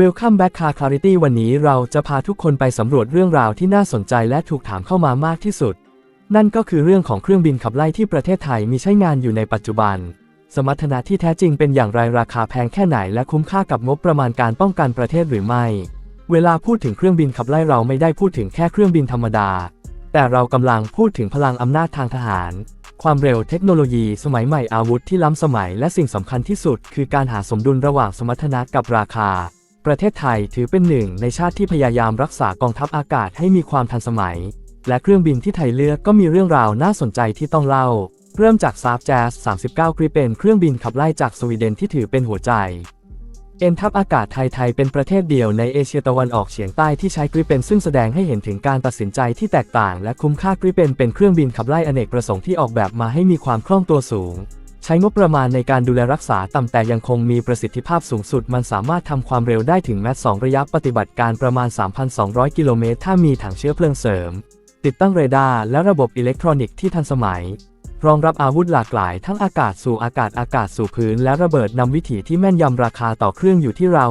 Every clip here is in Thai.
Welcome back Car Clarity วันนี้เราจะพาทุกคนไปสำรวจเรื่องราวที่น่าสนใจและถูกถามเข้ามามากที่สุด นั่นก็คือเรื่องของเครื่องบินขับไล่ที่ประเทศไทยมีใช้งานอยู่ในปัจจุบัน สมรรถนะที่แท้จริงเป็นอย่างไรราคาแพงแค่ไหน และคุ้มค่ากับงบประมาณการป้องกันประเทศหรือไม่ เวลาพูดถึงเครื่องบินขับไล่เราไม่ได้พูดถึงแค่เครื่องบินธรรมดา แต่เรากำลังพูดถึงพลังอำนาจทางทหาร ความเร็วเทคโนโลยีสมัยใหม่อาวุธที่ล้ำสมัย และสิ่งสำคัญที่สุด คือการหาสมดุลระหว่างสมรรถนะกับราคา ประเทศไทยถือเป็นหนึ่งในชาติที่พยายามรักษากองทัพอากาศให้มีความทันสมัย และเครื่องบินที่ไทยเลือกก็มีเรื่องราวน่าสนใจที่ต้องเล่า เริ่มจากซาฟแจส39กริเป็นเครื่องบินขับไล่จากสวีเดนที่ถือเป็นหัวใจ เอ็นทัพอากาศไทยไทยเป็นประเทศเดียวในเอเชียตะวันออกเฉียงใต้ที่ใช้กริเป็นซึ่งแสดงให้เห็นถึงการตัดสินใจที่แตกต่าง และคุ้มค่ากริเป็นเป็นเครื่องบินขับไล่อเนกประสงค์ที่ออกแบบมาให้มีความคล่องตัวสูง ใช้งบประมาณในการดูแลรักษาต่ำแต่ยังคงมีประสิทธิภาพสูงสุด มันสามารถทำความเร็วได้ถึงแมต2ระยะปฏิบัติการประมาณ 3,200 กิโลเมตร ถ้ามีถังเชื้อเพลิงเสริม ติดตั้งเรดาร์และระบบอิเล็กทรอนิกส์ที่ทันสมัย รองรับอาวุธหลากหลาย ทั้งอากาศสู่อากาศอากาศสู่พื้น และระเบิดนำวิถีที่แม่นยำราคาต่อเครื่องอยู่ที่ราว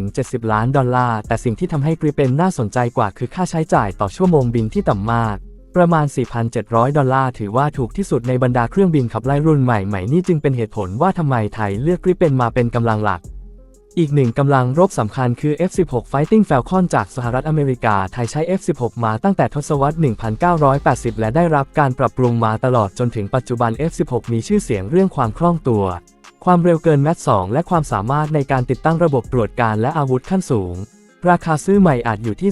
60-70 ล้านดอลลาร์ แต่สิ่งที่ทำให้กริเป็นน่าสนใจกว่าคือค่าใช้จ่ายต่อชั่วโมงบินที่ต่ำมาก ประมาณ 4,700 ดอลลาร์ถือว่าถูกที่สุดในบรรดาเครื่องบินขับไล่รุ่นใหม่ๆ นี่จึงเป็นเหตุผลว่าทำไมไทยเลือกกริเป็นมาเป็นกำลังหลัก อีกหนึ่งกำลังรบสำคัญคือ F-16 Fighting Falcon จากสหรัฐอเมริกา ไทยใช้ F-16 มาตั้งแต่ทศวรรษ 1980 และได้รับการปรับปรุงมาตลอดจนถึงปัจจุบัน F-16 มีชื่อเสียงเรื่องความคล่องตัว ความเร็วเกินแมต2และความสามารถในการติดตั้งระบบตรวจการและอาวุธขั้นสูง ราคาซื้อใหม่อาจอยู่ที่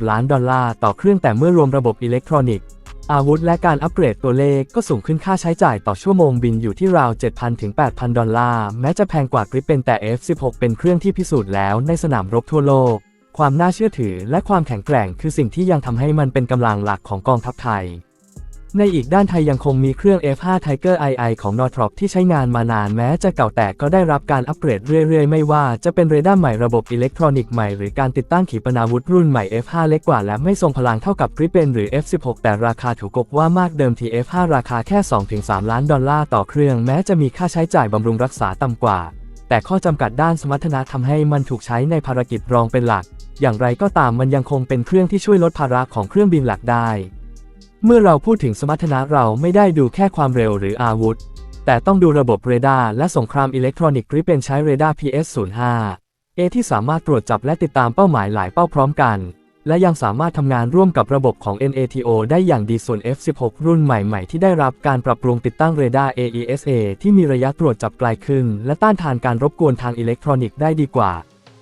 30-40 ล้านดอลลาร์ต่อเครื่องแต่เมื่อรวมระบบอิเล็กทรอนิกส์ อาวุธและการอัปเกรดตัวเลขก็สูงขึ้นค่าใช้จ่ายต่อชั่วโมงบินอยู่ที่ราว 7,000ถึง8,000 ดอลลาร์ แม้จะแพงกว่ากริปเป็นแต่ F16 เป็นเครื่องที่พิสูจน์แล้วในสนามรบทั่วโลก ความน่าเชื่อถือและความแข็งแกร่งคือสิ่งที่ยังทำให้มันเป็นกำลังหลักของกองทัพไทย ในอีกด้านไทยยังคงมีเครื่อง F5 Tiger II ของ Northrop ที่ใช้งานมานานแม้จะเก่าแต่ก็ได้รับการอัปเกรดเรื่อยๆ ไม่ว่าจะเป็นเรดาร์ใหม่ระบบอิเล็กทรอนิกส์ใหม่หรือการติดตั้งขีปนาวุธรุ่นใหม่ F5 เล็กกว่าและไม่ทรงพลังเท่ากับ Gripen หรือ F16 แต่ราคาถูกกบว่ามากเดิมที F5 ราคาแค่ 2-3 ล้านดอลลาร์ต่อเครื่องแม้จะมีค่าใช้จ่ายบำรุงรักษาต่ำกว่า แต่ข้อจำกัดด้านสมรรถนะทำให้มันถูกใช้ในภารกิจรองเป็นหลัก อย่างไรก็ตามมันยังคงเป็นเครื่องที่ช่วยลดภาระของเครื่องบินหลักได้ เมื่อเราพูดถึงสมรรถนะเราไม่ได้ดูแค่ความเร็วหรืออาวุธ แต่ต้องดูระบบเรดาร์และสงครามอิเล็กทรอนิกส์กริเป็นใช้เรดาร์ PS05 A ที่สามารถตรวจจับและติดตามเป้าหมายหลายเป้าพร้อมกัน และยังสามารถทำงานร่วมกับระบบของ NATO ได้อย่างดีส่วน F16 รุ่นใหม่ๆ ที่ได้รับการปรับปรุงติดตั้งเรดาร์ AESA ที่มีระยะตรวจจับไกลขึ้น และต้านทานการรบกวนทางอิเล็กทรอนิกส์ได้ดีกว่า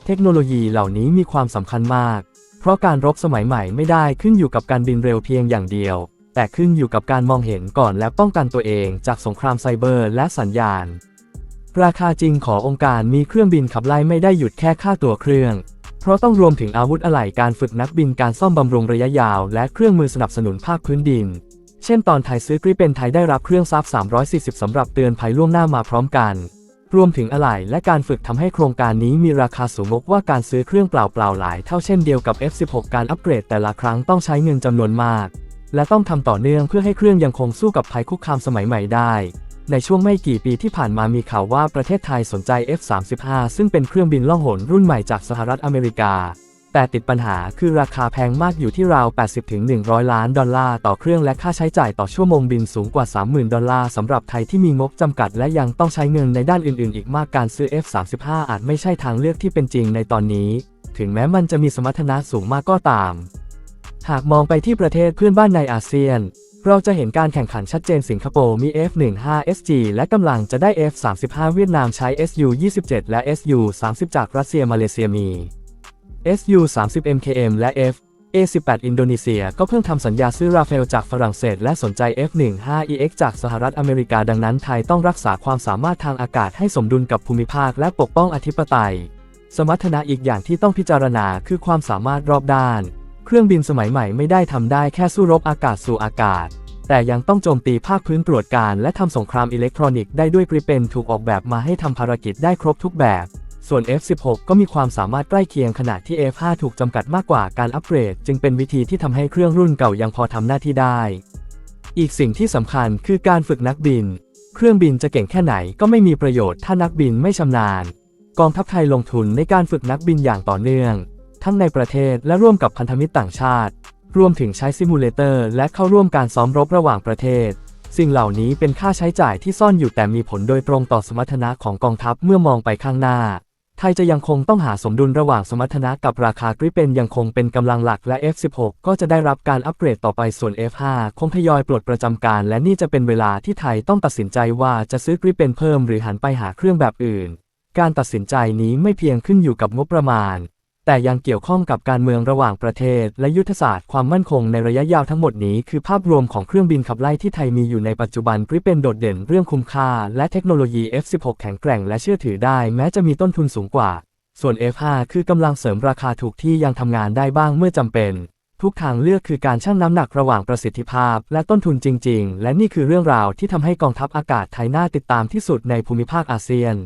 เทคโนโลยีเหล่านี้มีความสำคัญมาก เพราะการรบสมัยใหม่ไม่ได้ขึ้นอยู่กับการบินเร็วเพียงอย่างเดียว แต่ขึ้นอยู่กับการมองเห็นก่อนและป้องกันตัวเองจากสงครามไซเบอร์และสัญญาณ ราคาจริงขององค์การมีเครื่องบินขับไล่ไม่ได้หยุดแค่ค่าตัวเครื่อง เพราะต้องรวมถึงอาวุธอะไหล่การฝึกนักบินการซ่อมบำรุงระยะยาว และเครื่องมือสนับสนุนภาคพื้นดิน เช่นตอนไทยซื้อกริเป็นไทยได้รับเครื่องซับ340สำหรับเตือนภัยล่วงหน้ามาพร้อมกัน รวมถึงอะไหล่และการฝึกทำให้โครงการนี้มีราคาสูงงกว่าการซื้อเครื่องเปล่าๆหลายเท่าเช่นเดียวกับ F16 การอัปเกรดแต่ละครั้งต้องใช้เงินจำนวนมาก และต้องทำต่อเนื่องเพื่อให้เครื่องยังคงสู้กับภัยคุกคามสมัยใหม่ได้ในช่วงไม่กี่ปีที่ผ่านมามีข่าวว่าประเทศไทยสนใจ F35 ซึ่งเป็นเครื่องบินล่องหนรุ่นใหม่จากสหรัฐอเมริกา แต่ติดปัญหาคือราคาแพงมากอยู่ที่ราว 80-100 ล้านดอลลาร์ต่อเครื่องและค่าใช้จ่ายต่อชั่วโมงบินสูงกว่า 30,000 ดอลลาร์สำหรับไทยที่มีงบจำกัดและยังต้องใช้เงินในด้านอื่นๆ อีกมากการซื้อ F35 อาจไม่ใช่ทางเลือกที่เป็นจริงในตอนนี้ ถึงแม้มันจะมีสมรรถนะสูงมากก็ตาม หากมองไปที่ประเทศเพื่อนบ้านในอาเซียน เราจะเห็นการแข่งขันชัดเจนสิงคโปร์มี F15SG และกำลังจะได้ F35 เวียดนามใช้ SU27 และ SU30 จากรัสเซียมาเลเซียมี SU30 MKM และ F A18 อินโดนีเซียก็เพิ่งทำสัญญาซื้อราฟาเอลจากฝรั่งเศสและสนใจ F15EX จากสหรัฐอเมริกาดังนั้นไทยต้องรักษาความสามารถทางอากาศให้สมดุลกับภูมิภาคและปกป้องอธิปไตย สมรรถนะอีกอย่างที่ต้องพิจารณาคือความสามารถรอบด้าน เครื่องบินสมัยใหม่ไม่ได้ทำได้แค่สู้รบอากาศสู่อากาศ แต่ยังต้องโจมตีภาคพื้นตรวจการและทำสงครามอิเล็กทรอนิกส์ได้ด้วยกริเป็นถูกออกแบบมาให้ทำภารกิจได้ครบทุกแบบ ส่วน F16 ก็มีความสามารถใกล้เคียงขณะที่ F5 ถูกจำกัดมากกว่าการอัปเกรด จึงเป็นวิธีที่ทำให้เครื่องรุ่นเก่ายังพอทำหน้าที่ได้ อีกสิ่งที่สำคัญคือการฝึกนักบิน เครื่องบินจะเก่งแค่ไหนก็ไม่มีประโยชน์ถ้านักบินไม่ชำนาญ กองทัพไทยลงทุนในการฝึกนักบินอย่างต่อเนื่อง ทั้งในประเทศและร่วมกับพันธมิตรต่างชาติ รวมถึงใช้ซิมูเลเตอร์และเข้าร่วมการซ้อมรบระหว่างประเทศสิ่งเหล่านี้เป็นค่าใช้จ่ายที่ซ่อนอยู่แต่มีผลโดยตรงต่อสมรรถนะของกองทัพเมื่อมองไปข้างหน้า ไทยจะยังคงต้องหาสมดุลระหว่างสมรรถนะกับราคากริปเป็นยังคงเป็นกำลังหลักและ F16 ก็จะได้รับการอัปเกรดต่อไปส่วน F5 คงทยอยปลดประจำการ และนี่จะเป็นเวลาที่ไทยต้องตัดสินใจว่าจะซื้อกริปเป็นเพิ่มหรือหันไปหาเครื่องแบบอื่น การตัดสินใจนี้ไม่เพียงขึ้นอยู่กับงบประมาณ แต่ยังเกี่ยวข้องกับการเมืองระหว่างประเทศ และยุทธศาสตร์ความมั่นคงในระยะยาวทั้งหมดนี้คือภาพรวมของเครื่องบินขับไล่ที่ไทยมีอยู่ในปัจจุบันกริปเป็นโดดเด่นเรื่องคุ้มค่า และเทคโนโลยี F16 แข็งแกร่งและเชื่อถือได้ แม้จะมีต้นทุนสูงกว่า ส่วน F5 คือกำลังเสริมราคาถูกที่ยังทำงานได้บ้างเมื่อจำเป็น ทุกทางเลือกคือการชั่งน้ำหนักระหว่างประสิทธิภาพ และต้นทุนจริง ๆ และนี่คือเรื่องราวที่ทำให้กองทัพอากาศไทยน่าติดตามที่สุดในภูมิภาคอาเซียน